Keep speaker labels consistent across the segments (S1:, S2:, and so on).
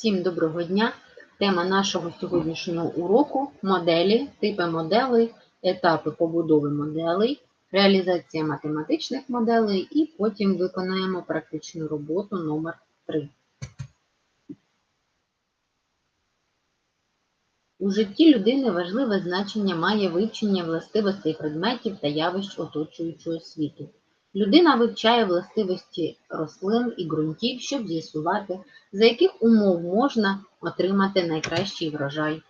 S1: Всім доброго дня! Тема нашого сьогоднішнього уроку моделі, типи моделей, етапи побудови моделей, реалізація математичних моделей і потім виконаємо практичну роботу номер 3. У житті людини важливе значення має вивчення властивостей предметів та явищ оточуючого світу. Людина вивчає властивості рослин і ґрунтів, щоб з'ясувати, за яких умов можна отримати найкращий врожай.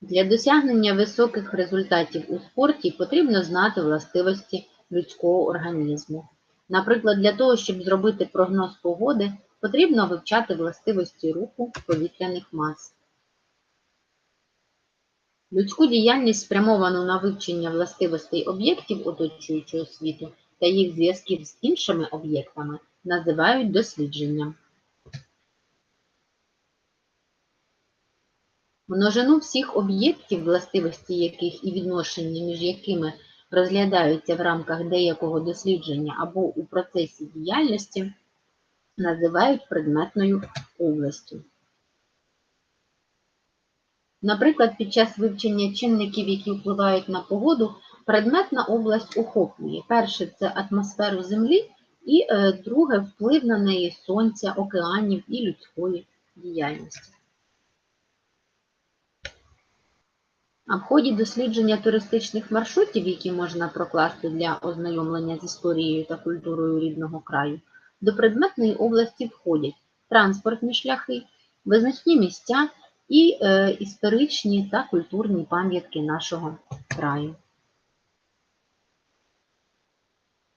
S1: Для досягнення високих результатів у спорті потрібно знати властивості людського організму. Наприклад, для того, щоб зробити прогноз погоди, потрібно вивчати властивості руху повітряних мас. Людську діяльність, спрямовану на вивчення властивостей об'єктів оточуючого світу та їх зв'язків з іншими об'єктами, називають дослідженням. Множину всіх об'єктів, властивості яких і відношення між якими розглядаються в рамках деякого дослідження або у процесі діяльності, називають предметною областю. Наприклад, під час вивчення чинників, які впливають на погоду, предметна область охоплює. Перше це атмосферу Землі, і е, друге вплив на неї сонця, океанів і людської діяльності. А в ході дослідження туристичних маршрутів, які можна прокласти для ознайомлення з історією та культурою рідного краю, до предметної області входять транспортні шляхи, визначні місця і е, історичні та культурні пам'ятки нашого краю.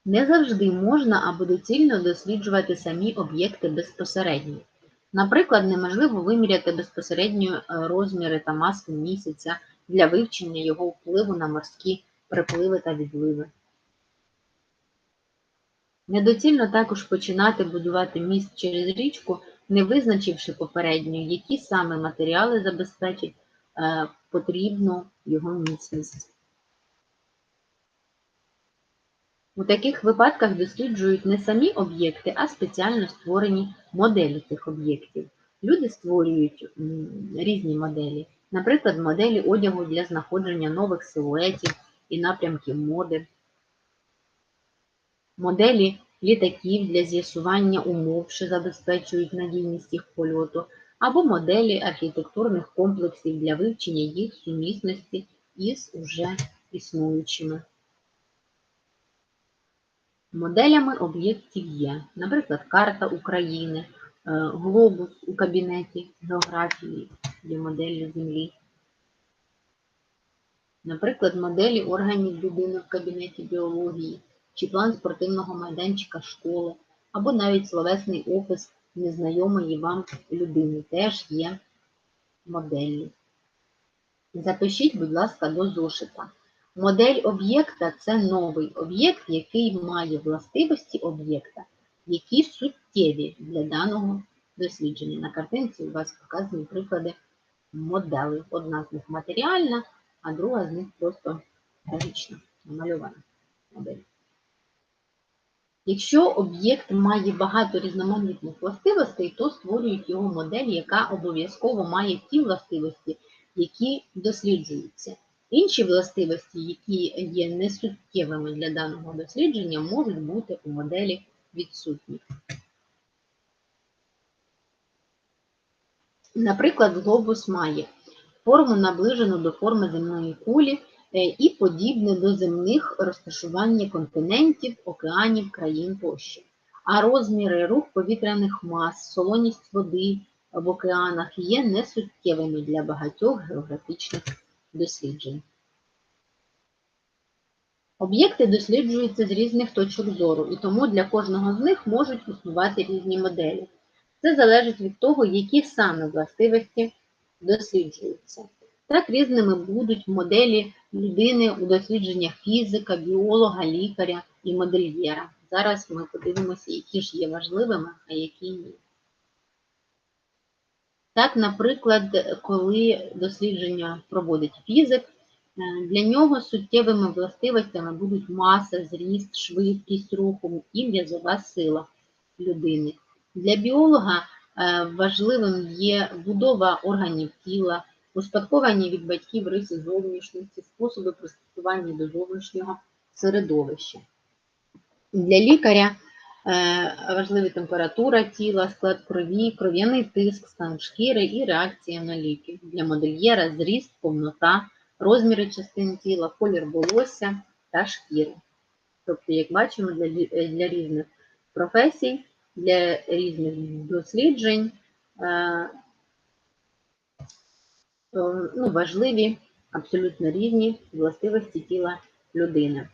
S1: Не завжди можна або доцільно досліджувати самі об'єкти безпосередньо. Наприклад, неможливо виміряти безпосередньо е, розміри та масу місяця для вивчення його впливу на морські припливи та відливи. Недоцільно також починати будувати міст через річку, не визначивши попередньо, які саме матеріали забезпечать е, потрібну його міцність. У таких випадках досліджують не самі об'єкти, а спеціально створені моделі цих об'єктів. Люди створюють різні моделі, наприклад, моделі одягу для знаходження нових силуетів і напрямків моди, моделі літаків для з'ясування умов, що забезпечують надійність їх польоту, або моделі архітектурних комплексів для вивчення їх сумісності із уже існуючими. Моделями об'єктів є, наприклад, карта України, е, глобус у кабінеті географії є моделі Землі. Наприклад, моделі органів людини в кабінеті біології, чи план спортивного майданчика школи, або навіть словесний опис незнайомої вам людини теж є моделлю. Запишіть, будь ласка, до зошита. Модель об'єкта це новий об'єкт, який має властивості об'єкта, які суттєві для даного дослідження. На картинці у вас показані приклади моделей. Одна з них матеріальна, а друга з них просто графічна, намальована модель. Якщо об'єкт має багато різноманітних властивостей, то створюють його модель, яка обов'язково має ті властивості, які досліджуються. Інші властивості, які є несуттєвими для даного дослідження, можуть бути у моделі відсутні. Наприклад, глобус має форму наближену до форми земної кулі і подібне до земних розташування континентів, океанів, країн тощо. А розміри рух повітряних мас, солоність води в океанах є несуттєвими для багатьох географічних досліджень. Об'єкти досліджуються з різних точок зору, і тому для кожного з них можуть існувати різні моделі. Це залежить від того, які саме властивості досліджуються. Так різними будуть моделі людини у дослідженнях фізика, біолога, лікаря і модельєра. Зараз ми подивимося, які ж є важливими, а які ні. Так, наприклад, коли дослідження проводить фізик, е, для нього суттєвими властивостями будуть маса, зріст, швидкість руху і м'язова сила людини. Для біолога е, важливим є будова органів тіла, успадковані від батьків риси зовнішності, способи пристосування до зовнішнього середовища. Для лікаря е, важливі температура тіла, склад крові, кров'яний тиск, стан шкіри і реакція на ліки. Для модельєра зріст, повнота, розміри частин тіла, колір волосся та шкіри. Тобто, як бачимо, для, е, для різних професій, для різних досліджень е, ну, важливі абсолютно різні властивості тіла людини.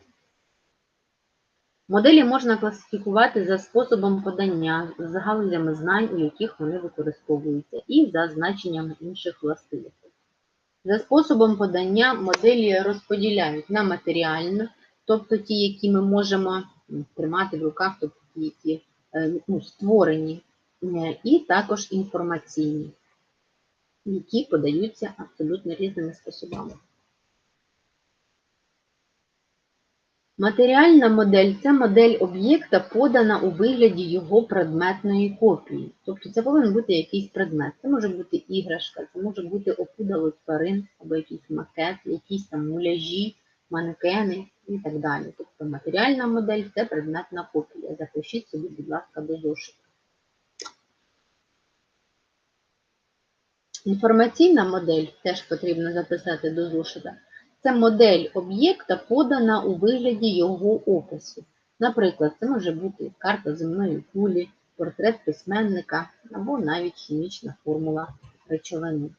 S1: Моделі можна класифікувати за способом подання, з галузями знань, у яких вони використовуються, і за значеннями інших властивостей. За способом подання моделі розподіляють на матеріальну, тобто ті, які ми можемо тримати в руках, тобто ті, які е, ну, створені, е, і також інформаційні, які подаються абсолютно різними способами. Матеріальна модель це модель об'єкта, подана у вигляді його предметної копії. Тобто це повинен бути якийсь предмет. Це може бути іграшка, це може бути опудало тварин або якийсь макет, якісь там муляжі, манекени і так далі. Тобто матеріальна модель це предметна копія. Запишіть собі, будь ласка, до зошиту. Інформаційна модель теж потрібно записати до зошита. Це модель об'єкта, подана у вигляді його опису. Наприклад, це може бути карта земної кулі, портрет письменника або навіть хімічна формула речовини.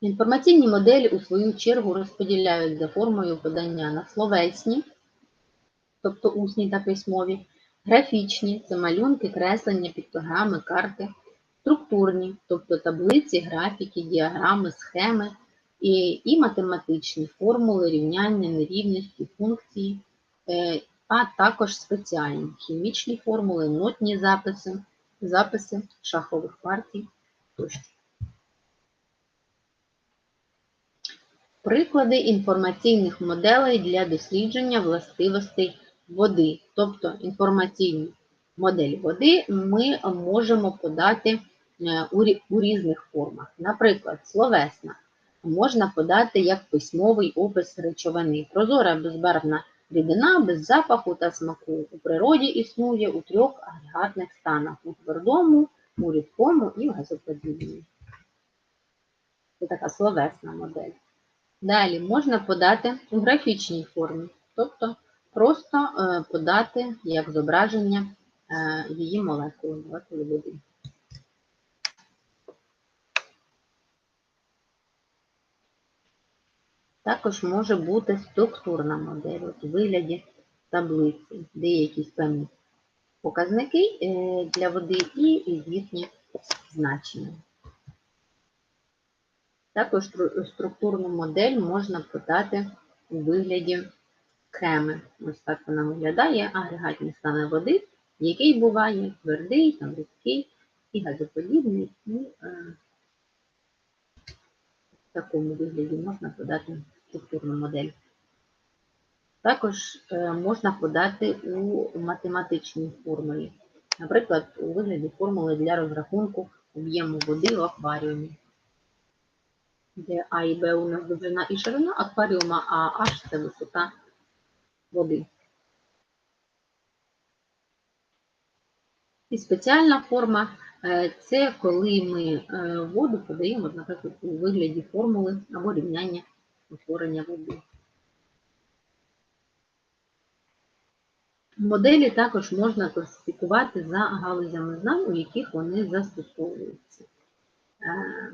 S1: Інформаційні моделі у свою чергу розподіляють за формою подання на словесні, тобто усні та письмові, графічні це малюнки, креслення, піктограми, карти, структурні, тобто таблиці, графіки, діаграми, схеми і, і математичні формули, рівняння, нерівності, функції, е, а також спеціальні хімічні формули, нотні записи, записи шахових партій тощо. Приклади інформаційних моделей для дослідження властивостей води. Тобто інформаційну модель води ми можемо подати у різних формах. Наприклад, словесна можна подати як письмовий опис речовини. Прозора безбарвна рідина без запаху та смаку у природі існує у трьох агрегатних станах: у твердому, у рідкому і в газоподібній. Це така словесна модель. Далі можна подати у графічній формі, тобто просто е, подати як зображення е, її молекули, молекули води. Також може бути структурна модель от у вигляді таблиці, де є якісь певні показники е, для води і їхні значення. Також структурну модель можна подати у вигляді схеми. Ось так вона виглядає, агрегатні стани води, який буває твердий, там, рідкий і газоподібний, і е, в такому вигляді можна подати структурну модель. Також е, можна подати у математичній формулі, наприклад, у вигляді формули для розрахунку об'єму води в акваріумі де А і Б у нас довжина і ширина акваріума, а H – це висота води. І спеціальна форма е, це коли ми е, воду подаємо, наприклад, у вигляді формули або рівняння утворення води. Моделі також можна класифікувати за галузями знань, у яких вони застосовуються. Е,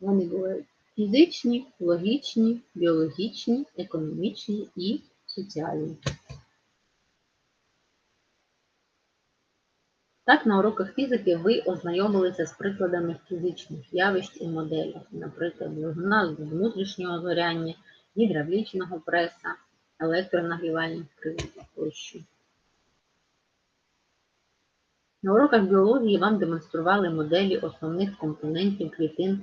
S1: Вони бувають фізичні, логічні, біологічні, економічні і соціальні. Так, на уроках фізики ви ознайомилися з прикладами фізичних явищ у моделях, наприклад, двигуна з внутрішнього згоряння, гідравлічного преса, електронагрівальних приладів тощо. На уроках біології вам демонстрували моделі основних компонентів клітин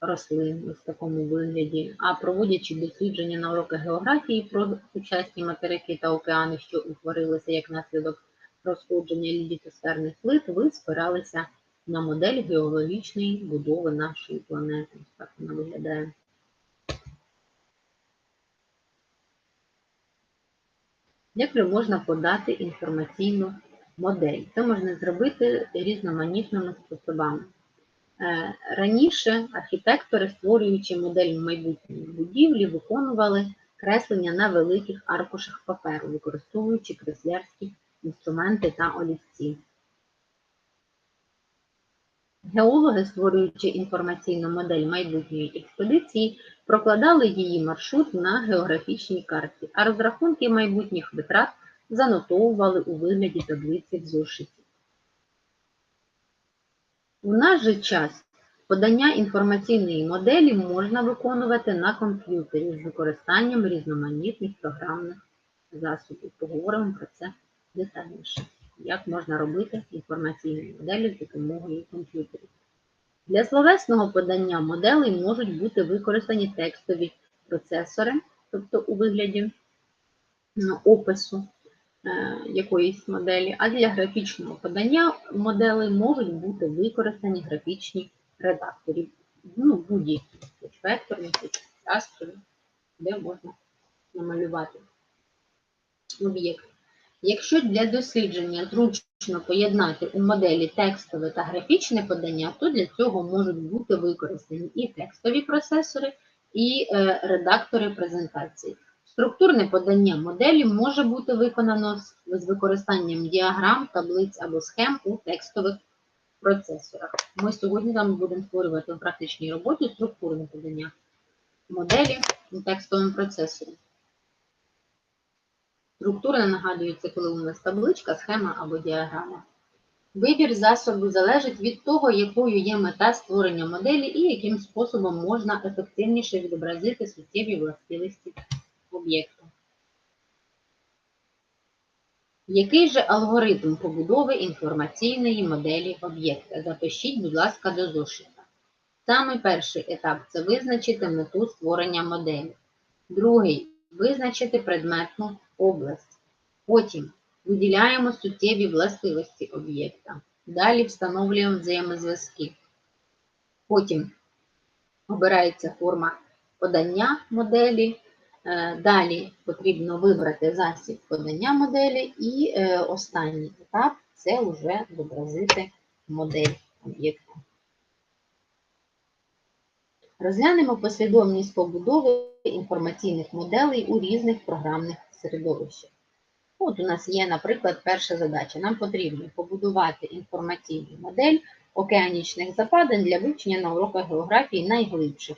S1: рослин в такому вигляді, а проводячи дослідження на уроках географії про сучасні материки та океани, що утворилися як наслідок розходження літосферних плит, ви спиралися на модель геологічної будови нашої планети. Так вона виглядає. Як можна подати інформаційну модель? Це можна зробити різноманітними способами. Е, Раніше архітектори, створюючи модель майбутньої будівлі, виконували креслення на великих аркушах паперу, використовуючи креслярські інструменти та олівці. Геологи, створюючи інформаційну модель майбутньої експедиції, прокладали її маршрут на географічній карті, а розрахунки майбутніх витрат занотовували у вигляді таблиці в зошиті. У наш же час подання інформаційної моделі можна виконувати на комп'ютері з використанням різноманітних програмних засобів. Поговоримо про це детальніше. Як можна робити інформаційні моделі з допомогою комп'ютерів. Для словесного подання моделей можуть бути використані текстові процесори, тобто у вигляді ну, опису е, якоїсь моделі, а для графічного подання моделей можуть бути використані графічні редактори, ну, будь-які, хоч векторні, хоч кастрові, де можна намалювати об'єкт. Якщо для дослідження зручно поєднати у моделі текстове та графічне подання, то для цього можуть бути використані і текстові процесори, і е, редактори презентації. Структурне подання моделі може бути виконано з, використанням діаграм, таблиць або схем у текстових процесорах. Ми сьогодні вами будемо створювати в практичній роботі структурне подання моделі у текстовому процесорі. Структура нагадується, коли у нас табличка, схема або діаграма. Вибір засобу залежить від того, якою є мета створення моделі і яким способом можна ефективніше відобразити суттєві властивості об'єкту. Який же алгоритм побудови інформаційної моделі об'єкта? Запишіть, будь ласка, до зошита. Саме перший етап це визначити мету створення моделі. Другий визначити предметну область. Потім виділяємо суттєві властивості об'єкта. Далі встановлюємо взаємозв'язки. Потім обирається форма подання моделі. Е, Далі потрібно вибрати засіб подання моделі, і е, останній етап це вже зобразити модель об'єкта. Розглянемо послідовність побудови інформаційних моделей у різних програмних середовищах. От у нас є, наприклад, перша задача. Нам потрібно побудувати інформаційну модель океанічних западин для вивчення на уроках географії найглибших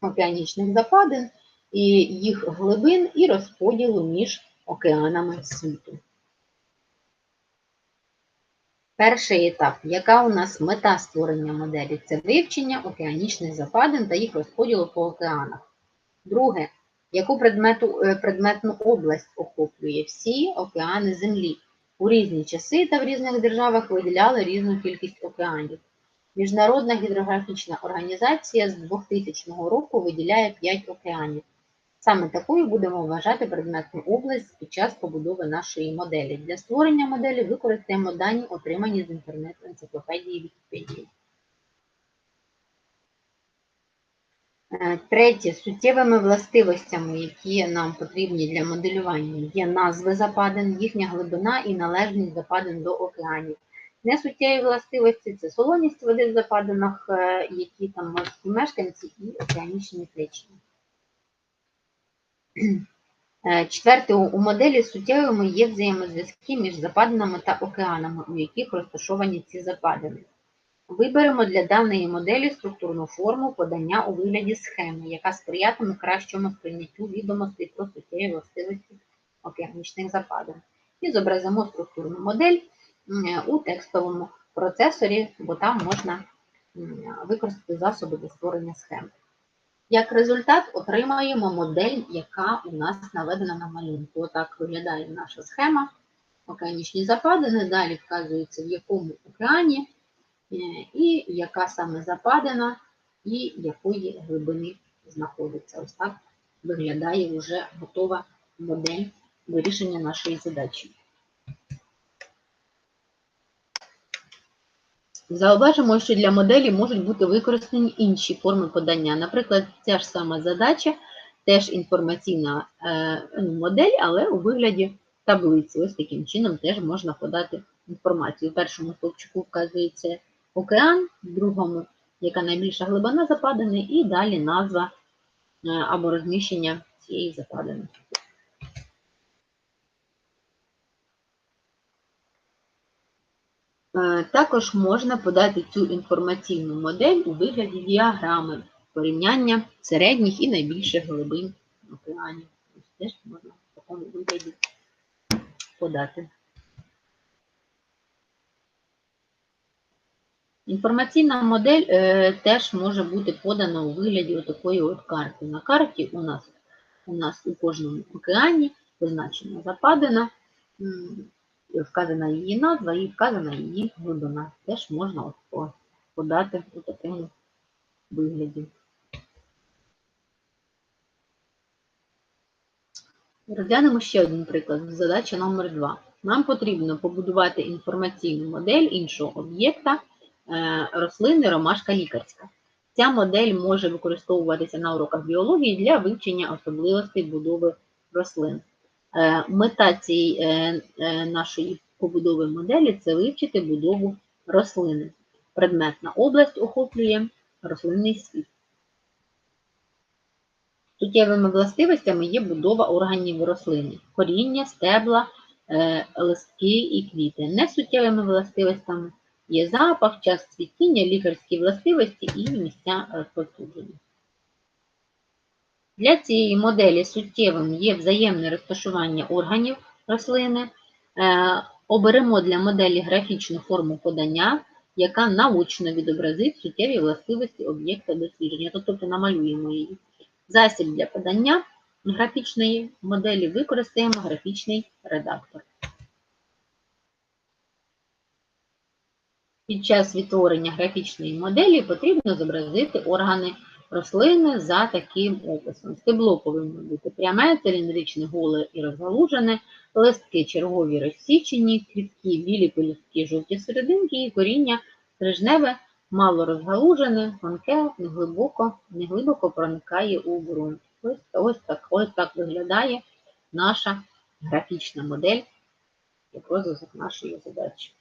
S1: океанічних западин і їх глибин і розподілу між океанами світу. Перший етап. Яка у нас мета створення моделі? Це вивчення океанічних западин та їх розподілу по океанах. Друге, яку предмету, е, предметну область охоплює всі океани Землі. У різні часи та в різних державах виділяли різну кількість океанів. Міжнародна гідрографічна організація з 2000 року виділяє 5 океанів. Саме такою будемо вважати предметну область під час побудови нашої моделі. Для створення моделі використаємо дані, отримані з інтернет-енциклопедії Вікіпедії. Третє, суттєвими властивостями, які нам потрібні для моделювання, є назви западин, їхня глибина і належність западин до океанів. Несуттєві властивості це солоність води в западинах, е, які там морські мешканці і океанічні течії. Е, Четверте, у моделі суттєвими є взаємозв'язки між западинами та океанами, у яких розташовані ці западини. Виберемо для даної моделі структурну форму подання у вигляді схеми, яка сприятиме кращому сприйняттю відомостей про суттєві властивості океанічних западин. І зобразимо структурну модель у текстовому процесорі, бо там можна використати засоби для створення схем. Як результат отримаємо модель, яка у нас наведена на малюнку. Отак виглядає наша схема. Океанічні западини, далі вказується, в якому океані і яка саме западина, і якої глибини знаходиться. Ось так виглядає вже готова модель вирішення нашої задачі. Зауважимо, що для моделі можуть бути використані інші форми подання. Наприклад, ця ж сама задача, теж інформаційна е, ну, модель, але у вигляді таблиці. Ось таким чином теж можна подати інформацію. У першому стовпчику вказується океан, в другому, яка найбільша глибина западини, і далі назва е, або розміщення цієї западини. Е, Також можна подати цю інформаційну модель у вигляді діаграми порівняння середніх і найбільших глибин океанів. Теж можна в такому вигляді подати. Інформаційна модель е, теж може бути подана у вигляді такої от карти. На карті у нас у нас у кожному океані позначена западина, вказана її назва і вказана її глибина. Теж можна от подати у такому вигляді. Розглянемо ще один приклад. Задача номер 2. Нам потрібно побудувати інформаційну модель іншого об'єкта рослини ромашка лікарська. Ця модель може використовуватися на уроках біології для вивчення особливостей будови рослин. Е, Мета цієї е, е, нашої побудови моделі це вивчити будову рослини. Предметна область охоплює рослинний світ. Суттєвими властивостями є будова органів рослини, коріння, стебла, е, листки і квіти. Несуттєвими властивостями є запах, час цвітіння, лікарські властивості і місця розповсюдження. Для цієї моделі суттєвим є взаємне розташування органів рослини. Е, Оберемо для моделі графічну форму подання, яка наочно відобразить суттєві властивості об'єкта дослідження. Тобто намалюємо її. Засіб для подання графічної моделі використаємо графічний редактор. Під час відтворення графічної моделі потрібно зобразити органи рослини за таким описом. Стебло повинно бути пряме, циліндричне, голе і розгалужене, листки чергові розсічені, квітки білі пелюстки, жовті серединки і коріння стрижневе, мало розгалужене, тонке, неглибоко, неглибоко проникає у ґрунт. Ось, ось, так, ось так виглядає наша графічна модель як розвиток нашої задачі.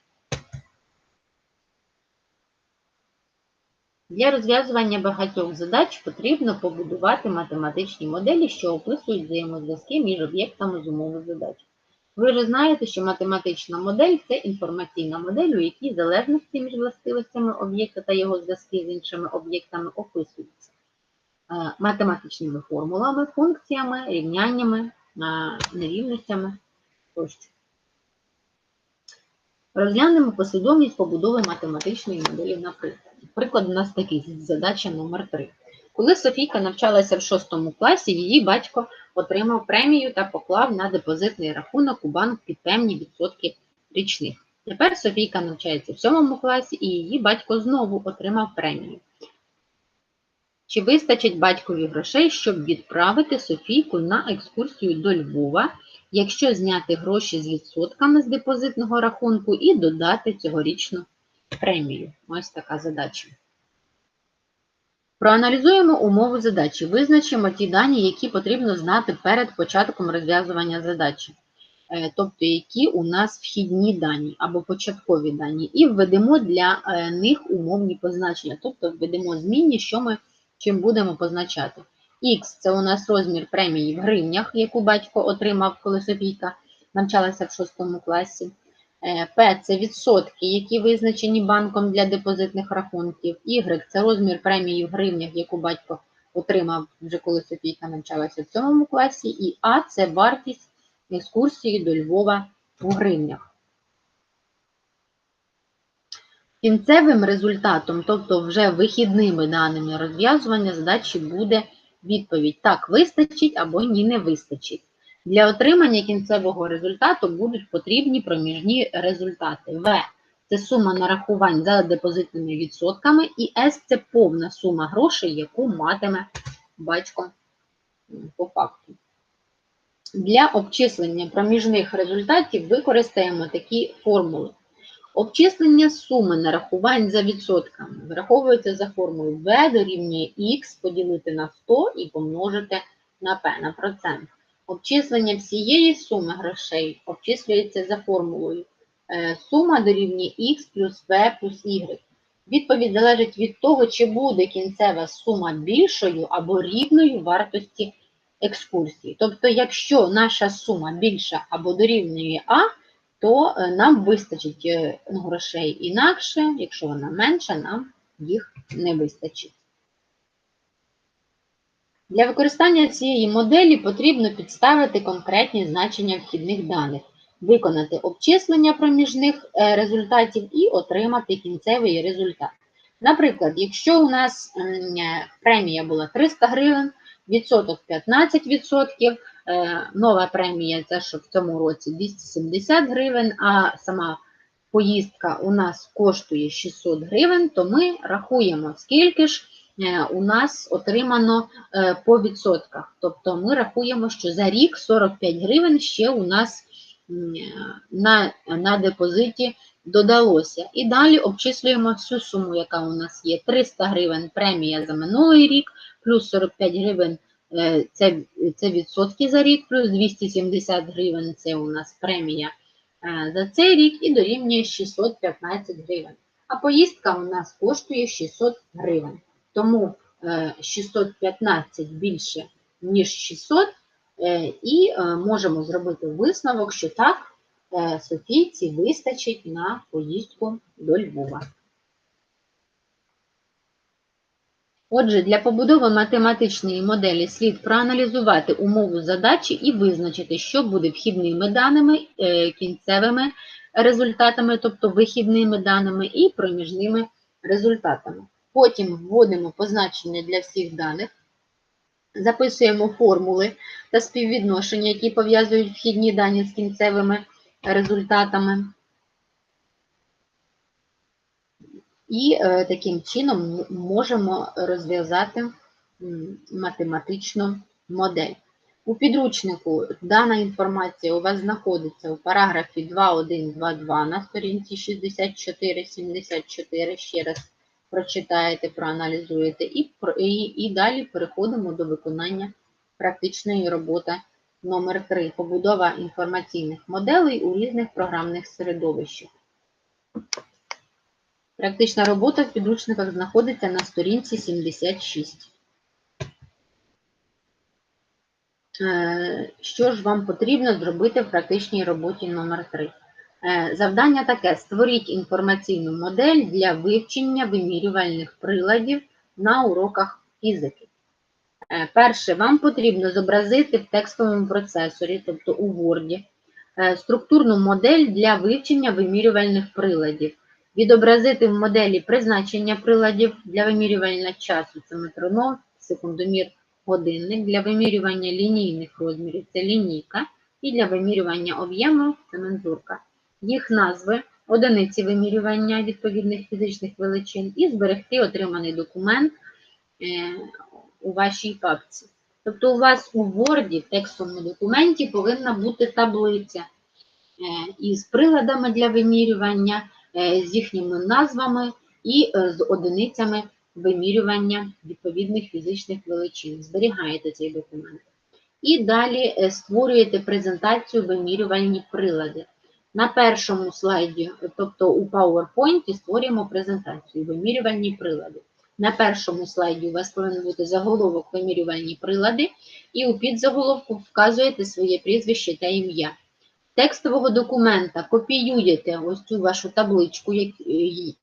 S1: Для розв'язування багатьох задач потрібно побудувати математичні моделі, що описують взаємозв'язки між об'єктами з умови задач. Ви вже знаєте, що математична модель це інформаційна модель, у якій залежності між властивостями об'єкта та його зв'язки з іншими об'єктами описуються е, математичними формулами, функціями, рівняннями, е, нерівностями тощо. Розглянемо послідовність побудови математичної моделі на прикладі. Приклад у нас такий, задача номер 3. Коли Софійка навчалася в 6 класі, її батько отримав премію та поклав на депозитний рахунок у банк під певні відсотки річних. Тепер Софійка навчається в 7 класі і її батько знову отримав премію. Чи вистачить батькові грошей, щоб відправити Софійку на екскурсію до Львова, якщо зняти гроші з відсотками з депозитного рахунку і додати цьогорічну премію? Ось така задача. Проаналізуємо умову задачі. Визначимо ті дані, які потрібно знати перед початком розв'язування задачі, Е, тобто які у нас вхідні дані або початкові дані, і введемо для е, них умовні позначення, тобто введемо змінні, що ми чим будемо позначати. Х це у нас розмір премії в гривнях, яку батько отримав, коли Софійка навчалася в 6 класі. Е, П це відсотки, які визначені банком для депозитних рахунків. Y це розмір премії в гривнях, яку батько отримав вже коли Софійка навчалася в 7 класі. І А це вартість екскурсії до Львова у гривнях. Кінцевим результатом, тобто вже вихідними даними розв'язування задачі буде відповідь так вистачить або ні не вистачить. Для отримання кінцевого результату будуть потрібні проміжні результати. В це сума нарахувань за депозитними відсотками, і С це повна сума грошей, яку матиме батько по факту. Для обчислення проміжних результатів використаємо такі формули. Обчислення суми нарахувань за відсотками враховується за формулою V дорівнює X поділити на 100 і помножити на P на процент. Обчислення всієї суми грошей обчислюється за формулою е, сума дорівнює X плюс V плюс Y. Відповідь залежить від того, чи буде кінцева сума більшою або рівною вартості екскурсії. Тобто, якщо наша сума більша або дорівнює А, то е, нам вистачить е, грошей інакше, якщо вона менша, нам їх не вистачить. Для використання цієї моделі потрібно підставити конкретні значення вхідних даних, виконати обчислення проміжних е, результатів і отримати кінцевий результат. Наприклад, якщо у нас е, премія була 300 гривень, відсоток 15%, е, нова премія це що в цьому році 270 гривень, а сама поїздка у нас коштує 600 гривень, то ми рахуємо, скільки ж у нас отримано е, по відсотках. Тобто ми рахуємо, що за рік 45 гривень ще у нас на, на депозиті додалося. І далі обчислюємо всю суму, яка у нас є. 300 гривень премія за минулий рік, плюс 45 гривень е, це, це відсотки за рік, плюс 270 гривень це у нас премія е, за цей рік і дорівнює 615 гривень. А поїздка у нас коштує 600 гривень. Тому е, 615 більше, ніж 600, е, і е, можемо зробити висновок, що так, е, Софійці вистачить на поїздку до Львова. Отже, для побудови математичної моделі слід проаналізувати умову задачі і визначити, що буде вхідними даними, е, кінцевими результатами, тобто вихідними даними і проміжними результатами. Потім вводимо позначення для всіх даних, записуємо формули та співвідношення, які пов'язують вхідні дані з кінцевими результатами. І е, таким чином можемо розв'язати математичну модель. У підручнику дана інформація у вас знаходиться у параграфі 2.1.2.2 на сторінці 64-74. Ще раз прочитаєте, проаналізуєте і, і, і далі переходимо до виконання практичної роботи номер 3 Побудова інформаційних моделей у різних програмних середовищах. Практична робота в підручниках знаходиться на сторінці 76. Е, Що ж вам потрібно зробити в практичній роботі номер 3 Е, Завдання таке: створіть інформаційну модель для вивчення вимірювальних приладів на уроках фізики. Е, Перше, вам потрібно зобразити в текстовому процесорі, тобто у Word, е, структурну модель для вивчення вимірювальних приладів, відобразити в моделі призначення приладів для вимірювання часу. Це метроном, секундомір, годинник, для вимірювання лінійних розмірів це лінійка, і для вимірювання об'єму це мензурка. Їх назви, одиниці вимірювання відповідних фізичних величин і зберегти отриманий документ е, у вашій папці. Тобто у вас у Word, в текстовому документі повинна бути таблиця е, із приладами для вимірювання, е, з їхніми назвами і з одиницями вимірювання відповідних фізичних величин. Зберігаєте цей документ. І далі створюєте презентацію вимірювальні прилади. На першому слайді, тобто у PowerPoint, створюємо презентацію вимірювальні прилади. На першому слайді у вас повинен бути заголовок вимірювальні прилади, і у підзаголовку вказуєте своє прізвище та ім'я. Текстового документа копіюєте ось цю вашу табличку,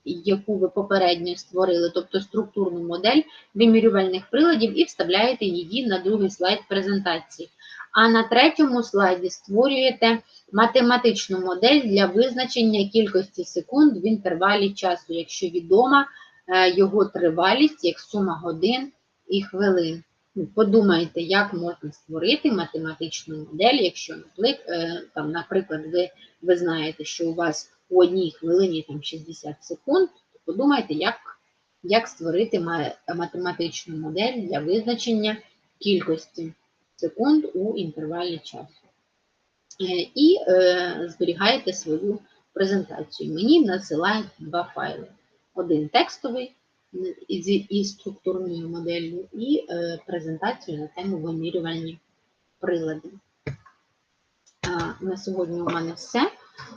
S1: яку ви попередньо створили, тобто структурну модель вимірювальних приладів, і вставляєте її на другий слайд презентації. А на третьому слайді створюєте математичну модель для визначення кількості секунд в інтервалі часу, якщо відома е, його тривалість як сума годин і хвилин. Ну, Подумайте, як можна створити математичну модель, якщо, е, наприклад, ви, ви знаєте, що у вас у одній хвилині там 60 секунд, то подумайте, як, як створити математичну модель для визначення кількості секунд у інтервалі часу. Е, І е, зберігаєте свою презентацію. Мені надсилають два файли. Один текстовий із, структурною моделлю і е, презентацію на тему вимірювальні прилади. На сьогодні у мене все.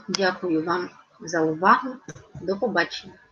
S1: Дякую вам за увагу. До побачення.